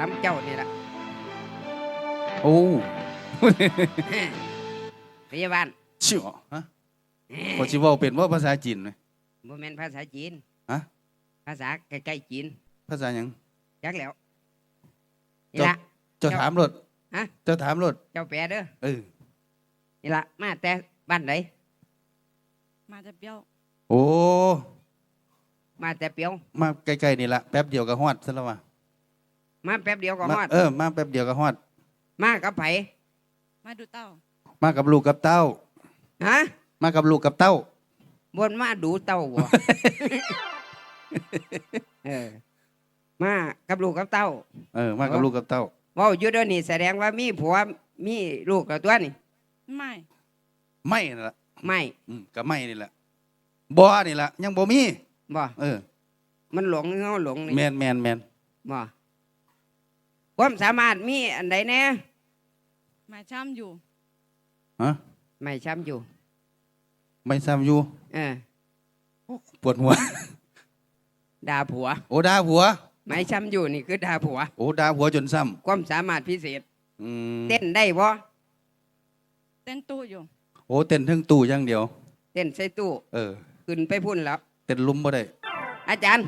ถามเจ้านี่ล่ะโอ้พยาบาลชิวฮะพอสิเว้าเป็นว่าภาษาจีนไหมบ่แม่นภาษาจีนฮะภาษาใกล้ๆจีน ภาษาหยังจักแล้วนี่เจ้าละเจ้าเจ้าถามรถฮะเจ้าถามรถเจ้าแปลเด้อเออนี่ละมาแต่บ้านไหนมาจะเปรี้ยว โอ้ มาแต่เปียว มาใกล้ๆนี่ละแป๊บเดียวก็ฮอดซะแล้วว่ะ มาแป๊บเดียวก็มาฮอด เออมาแป๊บเดียวก็ฮอด มากับไผมาดูเต้า มากับลูกกับเต้า ฮะมากับลูกกับเต้า บนมาดูเต้าบ่ เออ มากับลูกกับเต้า เออ มากับลูกกับเต้า เว้าอยู่เดี๋ยวนี้แสดงว่ามีผัวมีลูกกับตัวนี่ไม่ไม่นั่นล่ะไม่อืมกับไม่นี่แหละบ่นี่ล่ะยังบ่มี บ่ เออ มันหลงเงาหลงนี่แมนแมนแมนบ่ ความสามารถมีอันใดแน่มาช้ำอยู่ ฮะไม่ช้ำอยู่ ไม่ซ้ำอยู่เออ ปวดหัว ด่าผัว โอ้ด่าหัว ไม่ช้ำอยู่นี่คือด่าผัว โอ้ด่าหัวจนซ้ความสามารถพิเศษำอืมเต้นได้บ่เต้นตู้อยู่ โอ้เต้นเทั้งตู้อย่างเดียว เต้นใส่ตู้เออ ขึ้นไปพุ่นแล้ว เต้นลุมบ่ได้อาจารย์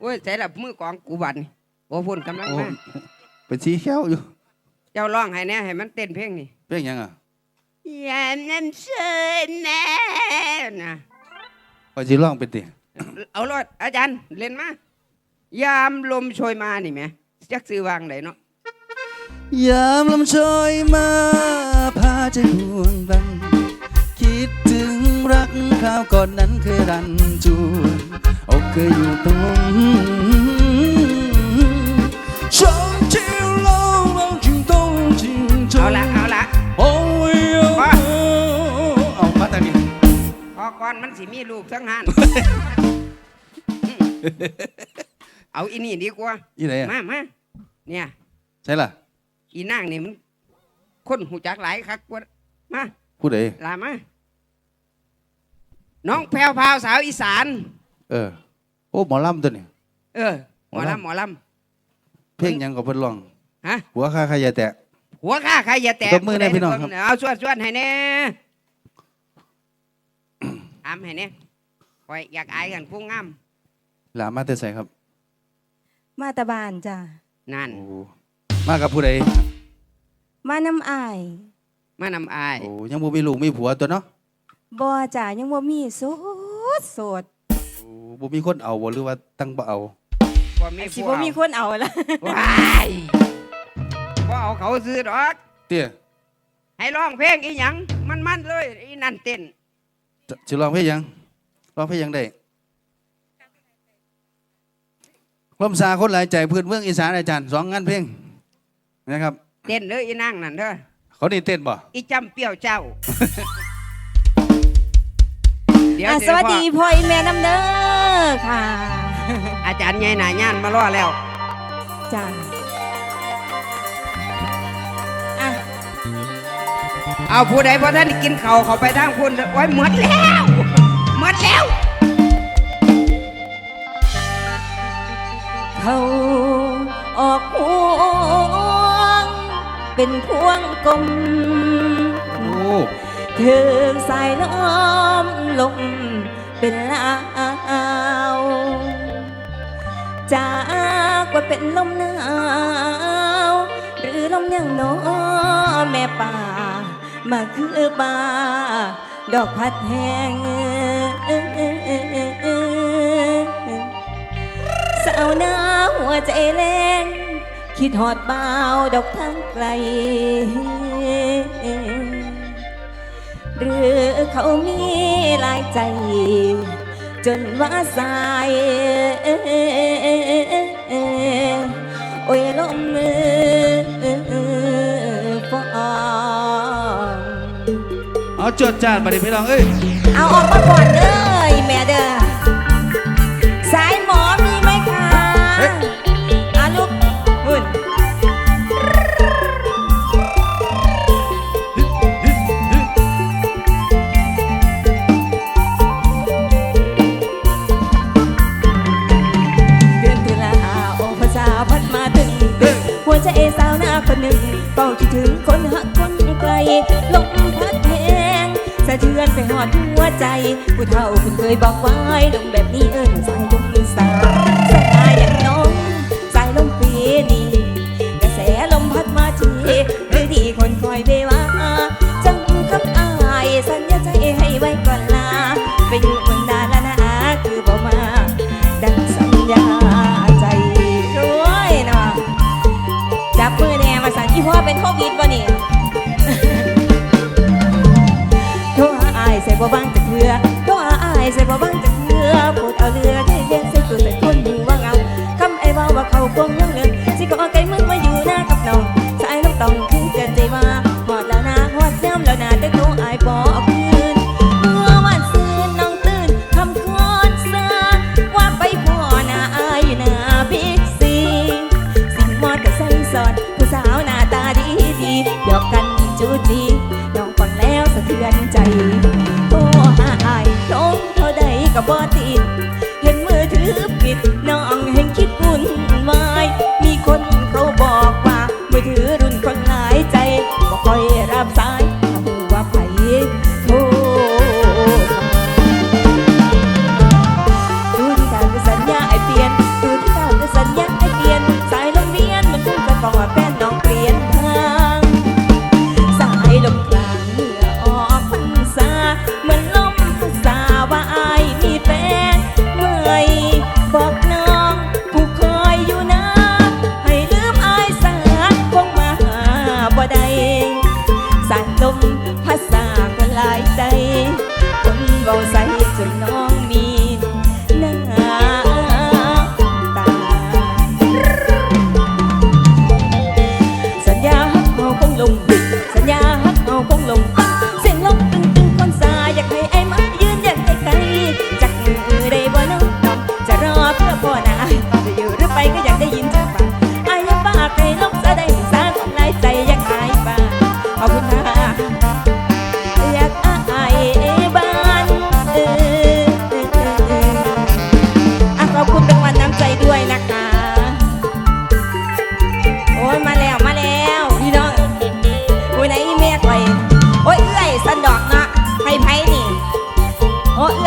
โอ้ยใส่ละมือกองกูบัดนโอ้พุ่นกำลังโอ้มา เป็นสีเขียวอยู่เจ้าร้องให้แน่ให้มันเต้นเพลงนี่เป็นหยังอะยามน้ำเชิญแน่นะพอสิร้องเป็นติเอารถอาจารย์เล่นมายามลมโชยมานี่แหมจักซื้อวางไหนเนาะยามลมโชยมาพาใจห่วงบัง คิดถึงรักคราวก่อนนั้นเคยรันจวนอกเคยอยู่ตรงชอ ก่อนมันสิมีลูกทั้งหันเอาอีนี่ดีกว่าอีไหนอะมามาเนี่ย ใช่ล่ะ อีนางนี่มัน คนหูจักหลายคักกว่ามาผู้ใดลามาน้องแพรวพราวสาวอีสาน เออ โอ้หมอลำตัวนี้เออ หมอหมอลำลำหมอลเพลงหยังกับเพิ่นร้องำฮะ หัวข้าขยะแตะ หัวข้าใครอย่าแตะตบมือหน่อยพี่น้องครับ เอาชวนชวนให้แน่ อามให้แน่คอยอยากอายกันผู้งามหลามาแต่ใส่ครับ มาตาบานจ้ะนั่น โอ้มากับผู้ใดมาน้ำอายมานำอายโอ้ยังบ่มีลูกมีผัวตัวเนาะบ่จ้ะยังบ่มีโสดโสดโอ้บ่มีคนเอาบ่หรือว่าตั้งบ่เอาบ่มีสิผู้บ่มีเอาคนเอาละว้ายบ่เอาเขาซื้อดอกเตี้ยให้ร้องเพลงอีหยังมันมันๆเลยอีนั่นเต้น จะสิร้องเพลงหยังร้องเพลงหยังได้ลมสาคนหลายใจพื้นเมืองอีสานอาจารย์สองงานเพลงนะครับเต้นเลยอีนางนั่นเด้อเขานี่เต้นบ่อีจำเปรี้ยวเจ้าเดี๋ยวอะสิสวัสดีพ่อพ่ออีแม่น้ำเด้อค่ะอาจารย์ใหญ่หนาย่านมารอแล้ว จ้ะ เอาผู้ใดพอท่านกินเขาเขาไปทางคุณโอ้หมดแล้วหมดแล้ว เขาออกหวง เป็นพวงกลมโอ้ถึงสายล้อมลมเป็นลาวจากว่าเป็นลมหนาว หรือลมยังหนอแม่ป่า มาคือป่าดอกพัดแหงสาวหน้าหัวใจแรงคิดหอดบ่าดอกทางไกล หรือเขามีหลายใจ จนว่าสาย เอาจดจานไปดิพี่น้องเอ้ยเอาออกมาก่อนเลยแม่เด้อสายหมอมีไหมคะอาลุกหุ่นเดือนตุลาโอภาษาพัดมาถึง หัวใจสาวหน้าคนหนึ่งเฝ้าคิดถึงคนหักคนไกลลมพัด ระเทือนไปหอดหัวใจ ผู้เฒ่าคุณเคยบอกไว้ดงแบบนี้เอิ้นสายดงหรือสาย บ่บางจะเถื่อก็อายใส่บ่บางจะ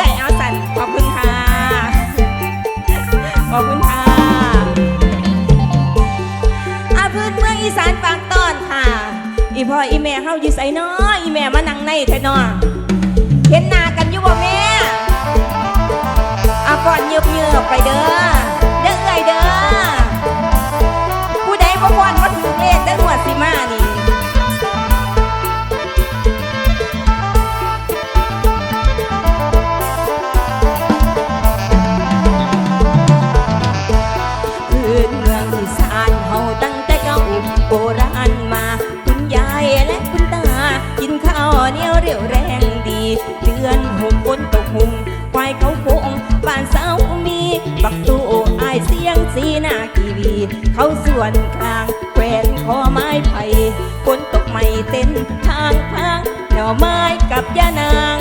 อยเอาสันขอบคุณค่ะ ขอบคุณค่ะอาพื้นเมืองอีสานฟังตอนค่ะ อีพ่ออีแม่เฮาอยู่ไสน้ออีแม่มานั่งในแท้น้อเห็นหน้ากันอยู่บ่แม่อาก่อนเยือบเยือบไปเด้อ เด้อเอ่ยเด้อ เนี่ยเรียวแรงดีเดือนหกฝนตกหุ่มควายเขาโคงบ้านสาวมี บักตูอายเสียงสีหน้ากีวี เขาสวนกลางแขวนคอไม้ไผ่ฝนตกไม่เต้นทางทางหน่อไม้กับยานาง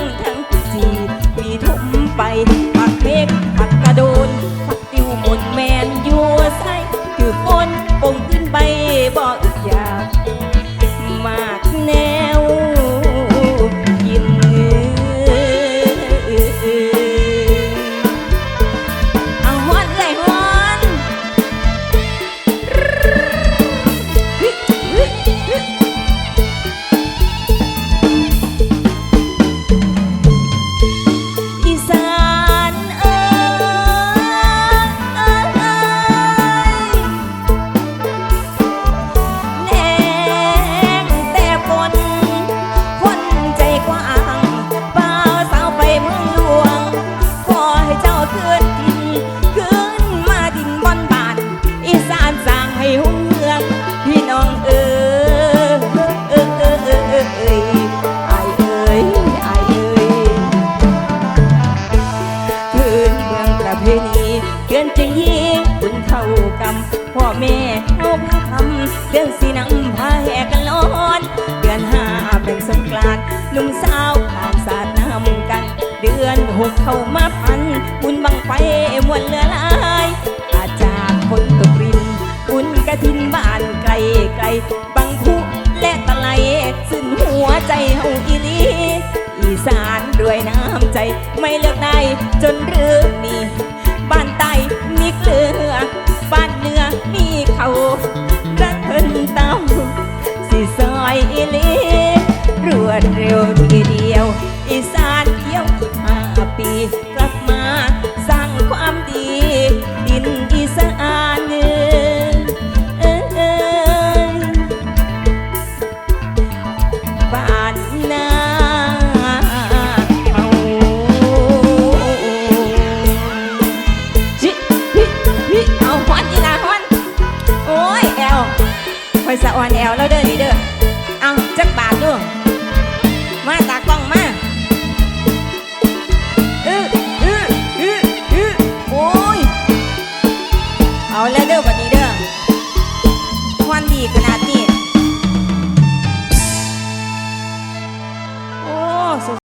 พ่อแม่เอาพคำเดือนสีน้ำพาแหกันร้อน เดือนห้าเป็นสงกรานนุ่มสาวผ่านสาดน้ำกัน เดือนหกเข้ามาพัน บุญบังไฟมวลเหลือหลาย อาจารย์คนตกรินบุญกระถินบ้านไกลไกลบังคุและตะไลซึ่งหัวใจเฮาอีลีอีสานรวยน้ำใจไม่เลือกนายจนเรือนี้บ้านใต้มีเกลือ อยสะอ่อนแอวแล้วเด้อนี่เด้อ